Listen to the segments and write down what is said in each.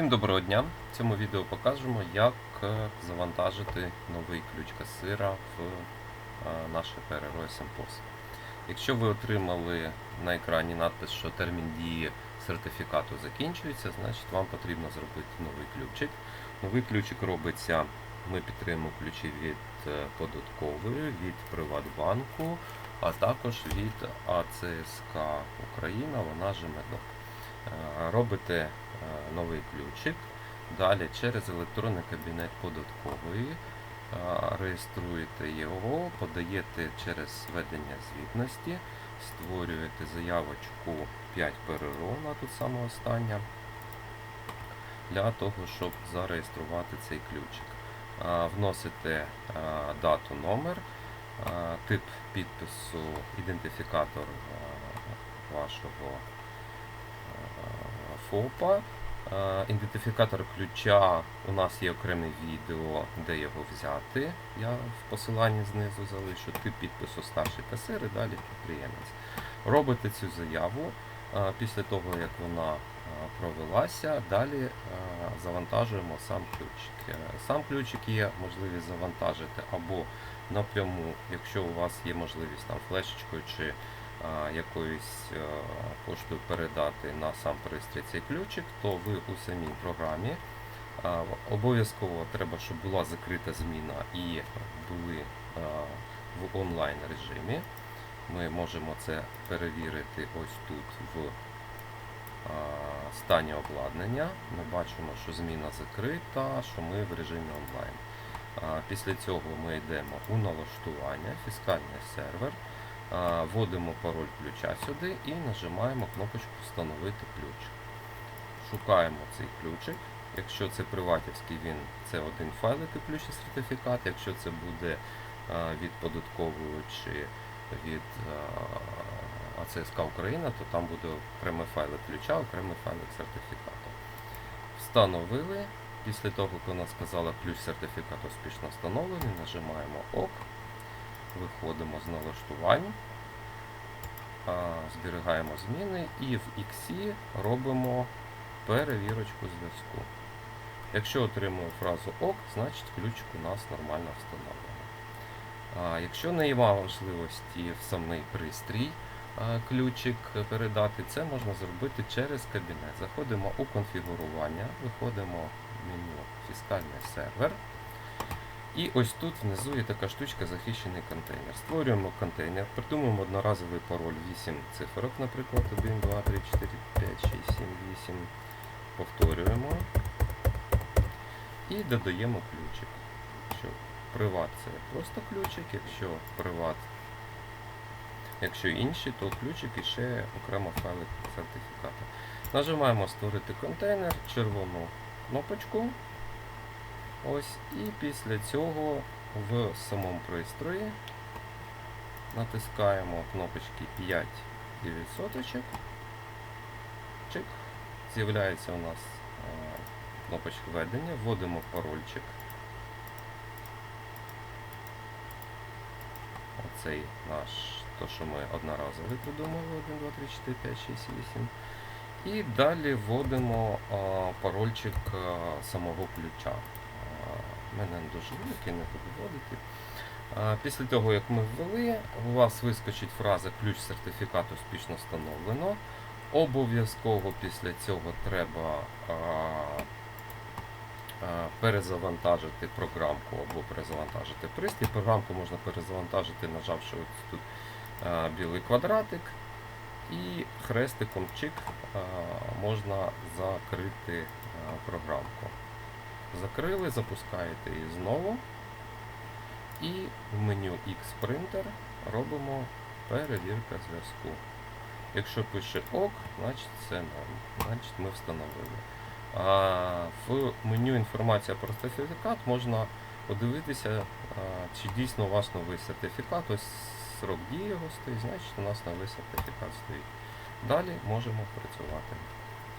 Всім доброго дня! В цьому відео покажемо, як е, завантажити новий ключ касира в е, наше ПРРО Симпос. Якщо ви отримали на екрані надпис, що термін дії сертифікату закінчується, значить вам потрібно зробити новий ключик. Новий ключик робиться, ми підтримуємо ключі від е, податкової, від Приватбанку, а також від АЦСК Україна, вона же Медок. Е, Робите е, новий ключик. Далі через електронний кабінет податкової е, реєструєте його, подаєте через введення звітності, створюєте заявочку 5 ПРРО на тут саме остання для того, щоб зареєструвати цей ключик. Вносите дату, номер, тип підпису, ідентифікатор вашого ФОПа. Е, Ідентифікатор ключа у нас є окреме відео, де його взяти. Я в посиланні знизу залишу тип підпису старший касир і далі підприємець. Робите цю заяву. е, Після того, як вона е, провелася, далі завантажуємо сам ключик. Сам ключик є можливість завантажити або напряму, якщо у вас є можливість там флешечкою чи якоюсь поштою передати на сам пристрій цей ключик, то ви у самій програмі обов'язково треба, щоб була закрита зміна і були в онлайн режимі. Ми можемо це перевірити ось тут в стані обладнання. Ми бачимо, що зміна закрита, що ми в режимі онлайн. Після цього ми йдемо у налаштування, фіскальний сервер. Вводимо пароль ключа сюди і нажимаємо кнопочку Встановити ключ. Шукаємо цей ключик. Якщо це приватівський, він це один файлик і ключ сертифікат. Якщо це буде від податкової чи від АЦСК Україна, то там буде окремий файлик ключа, окремий файлик сертифікату. Встановили. Після того, як вона сказала ключ сертифікат успішно встановлений, нажимаємо ОК. Виходимо з налаштувань, зберігаємо зміни і в X робимо перевірочку зв'язку. Якщо отримую фразу ОК, значить ключик у нас нормально встановлений. Якщо немає можливості в самий пристрій ключик передати, це можна зробити через кабінет. Заходимо у конфігурування, виходимо в меню фіскальний сервер. І ось тут внизу є така штучка захищений контейнер. Створюємо контейнер, придумуємо одноразовий пароль 8 цифрок, наприклад, 1, 2, 3, 4, 5, 6, 7, 8. Повторюємо і додаємо ключик. Якщо приват це просто ключик, якщо приват, якщо інші, то ключик і ще окремо файлик сертифікату. Нажимаємо створити контейнер, червону кнопочку. Ось, і після цього в самому пристрої натискаємо кнопочки 5 і відсоточок. Чик. З'являється у нас е, кнопочка введення, вводимо парольчик. Оцей наш, то що ми одноразовий придумали, 1, 2, 3, 4, 5, 6, 8. І далі вводимо а, парольчик а, самого ключа. У мене не дуже великий, не буду. Після того, як ми ввели, у вас вискочить фраза ключ сертифікат успішно встановлено. Обов'язково після цього треба а, а, перезавантажити програмку або перезавантажити пристрій. Програмку можна перезавантажити, нажавши ось тут а, білий квадратик. І хрестиком чик а, можна закрити а, програмку. Закрили, запускаєте її знову. І в меню X-Printer робимо перевірка зв'язку. Якщо пише ОК, значить це норм, значить ми встановили. А в меню інформація про сертифікат можна подивитися, чи дійсно у вас новий сертифікат. Ось срок дії його стоїть, значить у нас новий сертифікат стоїть. Далі можемо працювати.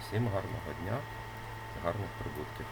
Всім гарного дня, гарних прибутків.